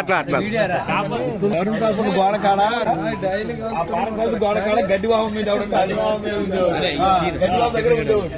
అట్లా అట్లా వరుణ్ గోడ కాడ ఆ పారం కాదు గోడ కాడ గడ్డి వాహం మీద గడ్డి దగ్గర ఉండేవాడు.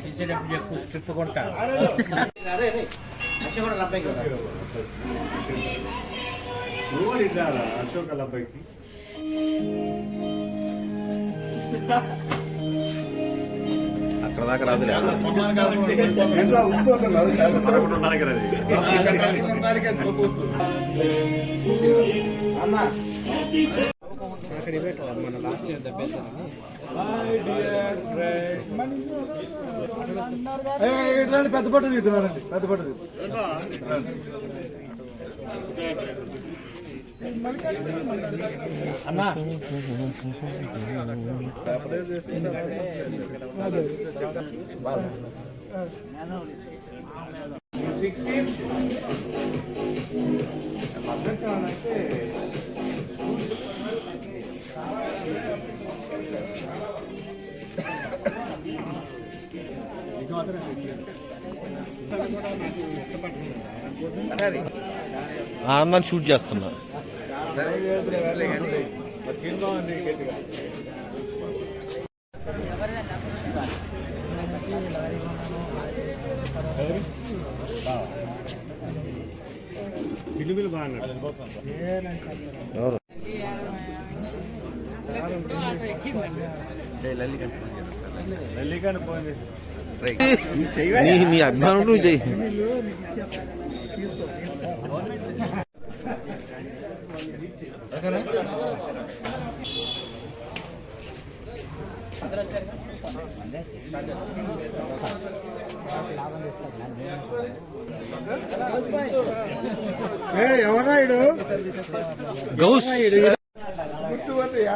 తీసేటప్పుడు చెప్పు స్ట్రిప్ కొంటా అశోక్ అబ్బాయికి అక్కడ దాకా లాస్ట్ ఇయర్ ఇటు ఇట్లాంటి పెద్ద పట్టు తీస్తున్నారండి పెద్ద పట్టు అన్నా. సిక్స్ ఇయర్స్ అయితే ఆనందాన్ని షూట్ చేస్తున్నా. ఎవరు? లల్లికాని ఫోన్ చేసి నీ నీ అభిమానం నువ్వు చెయ్యి ఎవరా ఇడు గౌస్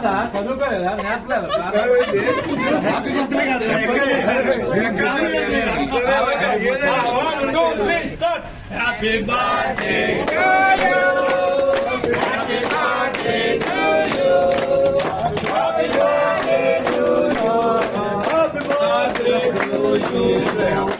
రాదా చదువుకోలేదా నేర్పలేదా హ్యాపీ బర్త్డే May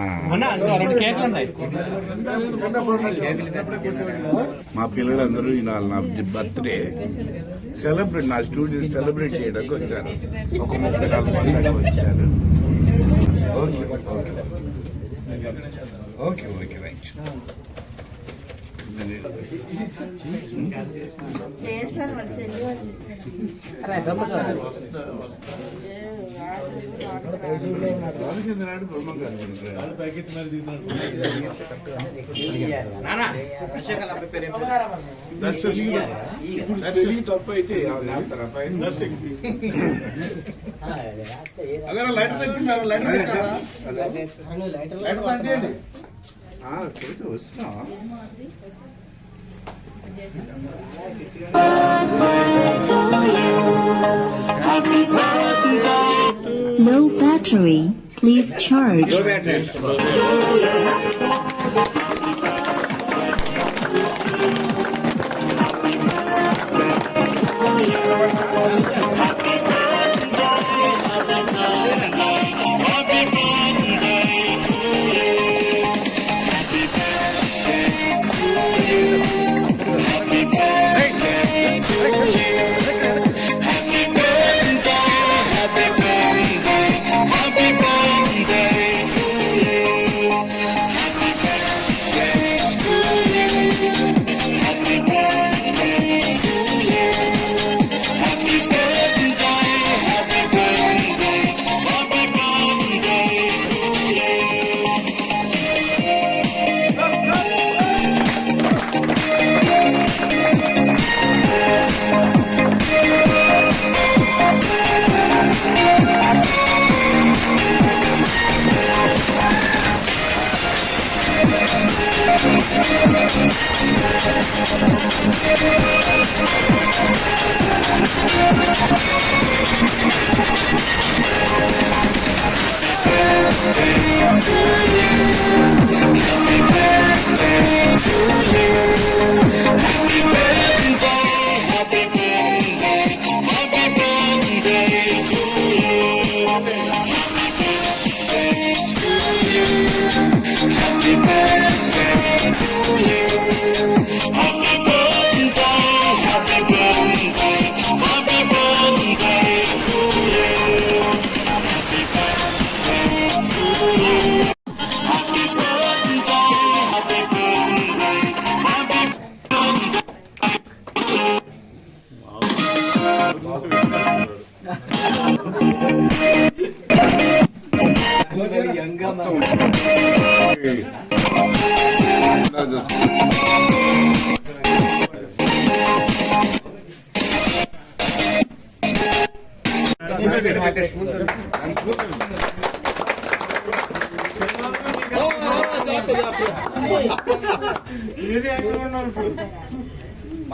మా పిల్లలందరూ ఇవాళ నా బర్త్డే సెలబ్రేట్ నా స్టూడెంట్ సెలబ్రేట్ చేయడానికి వచ్చారు. ఒక ముప్పై నాలుగు మంది దాకా వచ్చారు. Okay okay. Okay okay right. చేస్తారు తప్పు అయితే వేస్తారా పైన లైట్ తెచ్చిందా? లైట్ తెచ్చారా లైట్ బంద్ చేయండి. low battery. Please charge. Low battery.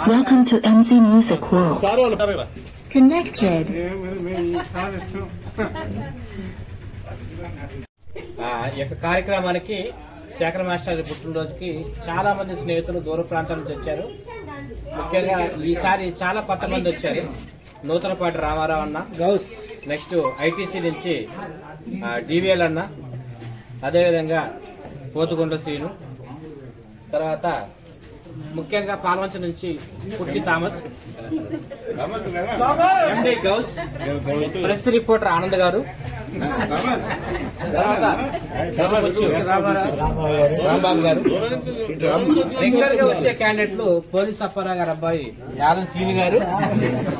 Welcome to MC Music World. Connected. ఆ, ఈ యొక్క కార్యక్రమానికి శేఖర్ మాస్టర్ పుట్టినరోజుకి చాలా మంది స్నేహితులు దూర ప్రాంతాల నుంచి వచ్చారు. ముఖ్యంగా ఈసారి చాలా కొత్త మంది వచ్చారు. నూతనపాటి రామారావు అన్న గౌస్ నెక్స్ట్ ఐటీసీ నుంచి డివిఎల్ అన్న అదేవిధంగా పోతుకొండ శ్రీను తర్వాత ముఖ్యంగా పాల్వంచ నుంచి Putti Thomas. MD Ghouse. Press reporter Anand garu. Rambabu garu. రెగ్యులర్గా వచ్చే క్యాండిడేట్లు పోలీస్ అప్పారావు గారు అబ్బాయి యాదన్ శ్రీని గారు.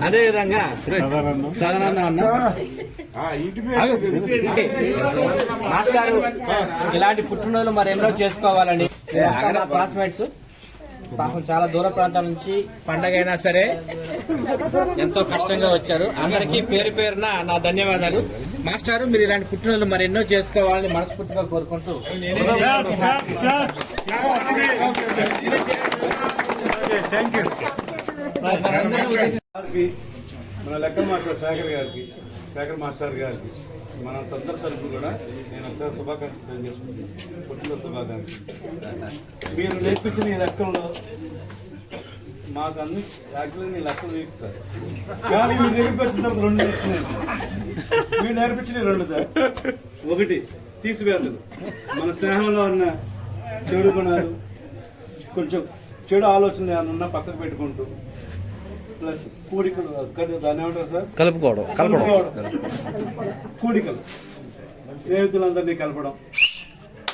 అదే విధంగా సదానందం అన్న. మాస్టారు ఇలాంటి పుట్టినరోజులు మరి ఎన్నో చేసుకోవాలని. క్లాస్మేట్స్ పాపం చాలా దూర ప్రాంతాల నుంచి పండగ అయినా సరే ఎంతో కష్టంగా వచ్చారు. అందరికీ పేరు పేరున నా ధన్యవాదాలు. మాస్టారు మీరు ఇలాంటి పుట్టినరోజులు మరి ఎన్నో చేసుకోవాలని మనస్ఫూర్తిగా కోరుకుంటూ మన లెక్క మాస్టర్ శేఖర్ గారికి శేఖర్ మాస్టర్ గారికి మన తొందర తరఫు కూడా నేను ఒకసారి శుభాకాంక్షలు తెలియజేసుకుంటున్నాను. పుట్టిన శుభాకాంక్షలు. మీరు నేర్పించిన ఈ లెక్కల్లో మాకు అన్ని యాక్చువల్గా మీ లెక్కలు వీక్ సార్. కానీ మీరు దగ్గరికి వచ్చిన తర్వాత రెండు నేర్చుకున్నాను మీరు నేర్పించిన రెండు సార్. ఒకటి తీసివేతలు. మన స్నేహంలో ఉన్న చెడు గుణాలు కొంచెం చెడు ఆలోచనలు ఏమైనా ఉన్నా పక్కకు పెట్టుకుంటూ ప్లస్ కూడికలు అక్కడ దాన్ని ఏమంటారు సార్? కలుపుకోవడం కలపడం. కూడికలు. స్నేహితులందరినీ కలపడం.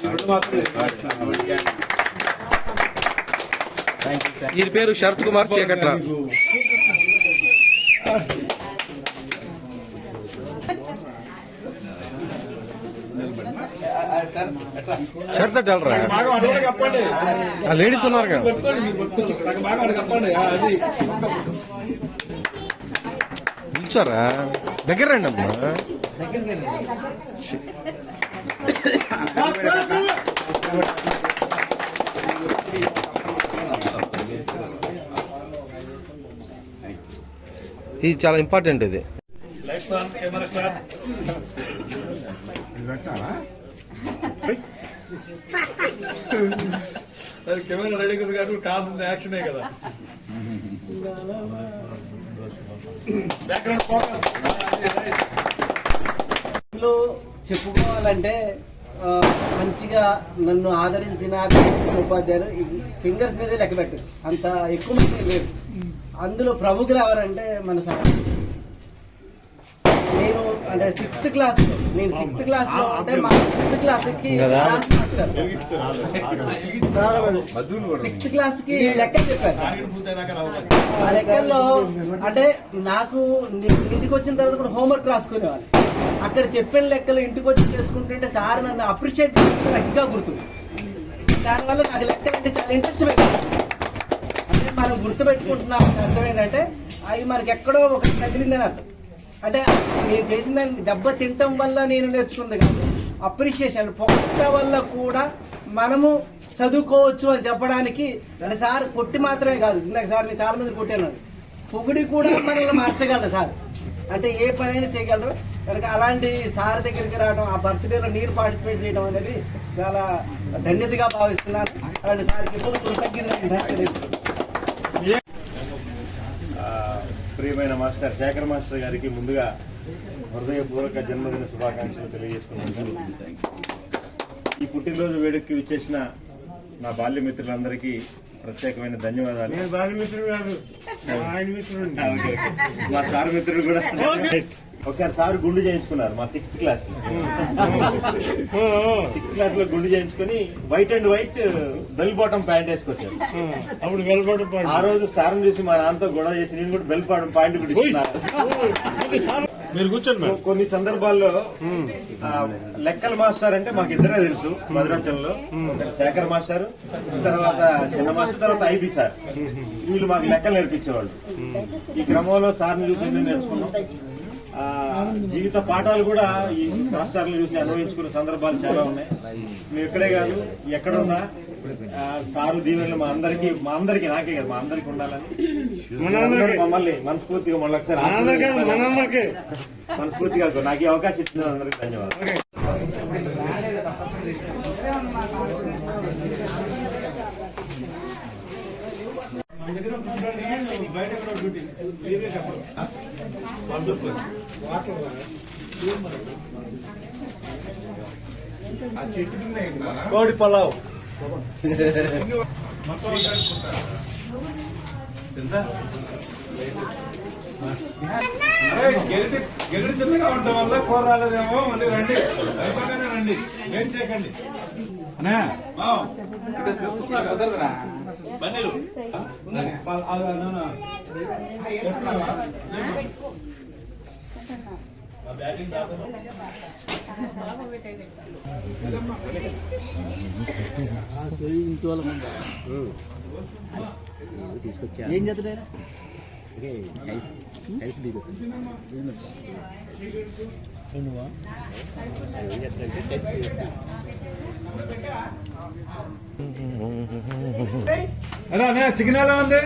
ఈ రెండు మాత్రమే. ఈ పేరు శరత్ కుమార్ చీకట్ల. టెలరా ఆ లేడీస్ ఉన్నారు కదా. కూర్చోరా దగ్గర రండి అమ్మా ఇది చాలా ఇంపార్టెంట్ ఇది. కెమెరా రెడీ ఉంది కాబట్టి కావాల్సింది యాక్షనే కదా. బ్యాక్గ్రౌండ్ ఫోకస్ చెప్పుకోవాలంటే మంచిగా నన్ను ఆదరించిన ఉపాధ్యాయులు ఫింగర్స్ మీద లెక్క పెట్టారు అంత ఎక్కువ మంది లేరు. అందులో ప్రముఖులు ఎవరంటే మన సార్. నేను అంటే సిక్స్త్ క్లాస్లో. నేను సిక్స్త్ క్లాస్లో అంటే మా సిక్స్త్ క్లాస్కి సిక్స్త్ క్లాస్కి లెక్క చెప్పారు. సార్. ఆ లెక్కల్లో అంటే నాకు ఇంటికి వచ్చిన తర్వాత కూడా హోంవర్క్ రాసుకునేవాళ్ళు అక్కడ చెప్పిన లెక్కలు ఇంటికి వచ్చి చేసుకుంటుంటే సార్ నన్ను అప్రిషియేట్ చేస్తే నాకు ఇంకా గుర్తుంది దానివల్ల నాకు లెక్క అంటే చాలా ఇంట్రెస్ట్ పెరిగింది అంటే మనం గుర్తుపెట్టుకుంటున్నాం. అంటే అర్థం ఏంటంటే అవి మనకి ఎక్కడో ఒకటి తగిలిందని అర్థం. అంటే నేను చేసిన దాన్ని దెబ్బ తినటం వల్ల నేను నేర్చుకుంది కాదు. అప్రిషియేషన్ పొట్ట వల్ల కూడా మనము చదువుకోవచ్చు అని చెప్పడానికి సార్ కొట్టి మాత్రమే కాదు ఇందాక సార్ నేను చాలా మంది కొట్టాను. పొగిడి కూడా మనల్ని మార్చగలరు సార్. అంటే ఏ పనైనా చేయగలరు. కనుక అలాంటి సార్ దగ్గరికి రావడం ఆ బర్త్డేలో నీరు పార్టిసిపేట్ చేయడం అనేది చాలా ధన్యతగా భావిస్తున్నాను. అలాంటి సార్కి ఎప్పుడు కృతజ్ఞత ఆ, ప్రియమైన మాస్టర్ శేఖర్ మాస్టర్ గారికి ముందుగా హృదయపూర్వక జన్మదిన శుభాకాంక్షలు తెలియజేసుకున్నాను ఈ పుట్టినరోజు వేడుకకి విచ్చేసిన నా బాల్య మిత్రులందరికీ ప్రత్యేకమైన ధన్యవాదాలు. మా సార్ మిత్రులు కూడా. ఒకసారి సార్ గుండు చేయించుకున్నారు మా సిక్స్త్ క్లాస్ సిక్స్త్ క్లాస్లో గుండు చేయించుకుని white and white bell bottom pant వేసుకొచ్చారు. అప్పుడు వెలుబడి ఆ రోజు సార్ చూసి మా నాన్నతో గొడవ చేసి నేను కూడా బెల్ పాడడం పాయింట్ కూడా మీరు కూర్చోండి కొన్ని సందర్భాల్లో లెక్కల మాస్టర్ అంటే మాకు ఇద్దరే తెలుసు భద్రాచలంలో. శేఖర్ మాస్టర్ తర్వాత చిన్న మాస్టర్ తర్వాత ఐబీ సార్. వీళ్ళు మాకు లెక్కలు నేర్పించేవాళ్ళు. ఈ క్రమంలో సార్ని చూసి నేర్చుకున్నాం. జీవిత పాఠాలు కూడా ఈ మాస్టర్లు చూసి అనుభవించుకున్న సందర్భాలు చాలా ఉన్నాయి. మేము ఇక్కడే కాదు ఎక్కడున్నా సారు దీవెనలు మా అందరికి మా అందరికి నాకే కదా మా అందరికి ఉండాలని. మమ్మల్ని మనస్ఫూర్తిగా మళ్ళీ ఒకసారి మనస్ఫూర్తిగా నాకు ఈ అవకాశం ఇచ్చిన అందరికి ధన్యవాదాలు. కోడి పలావ్. గెలిటి గెలిటి చిన్నగా ఉండడం వల్ల కూర రాలేదేమో? మళ్ళీ రండి. అయిపోగానే రండి. ఏం చేయకండి? ఆ బ్యాటింగ్ దాకా ఏం చదువుతారా అరే చికెన్ ఎలా ఉంది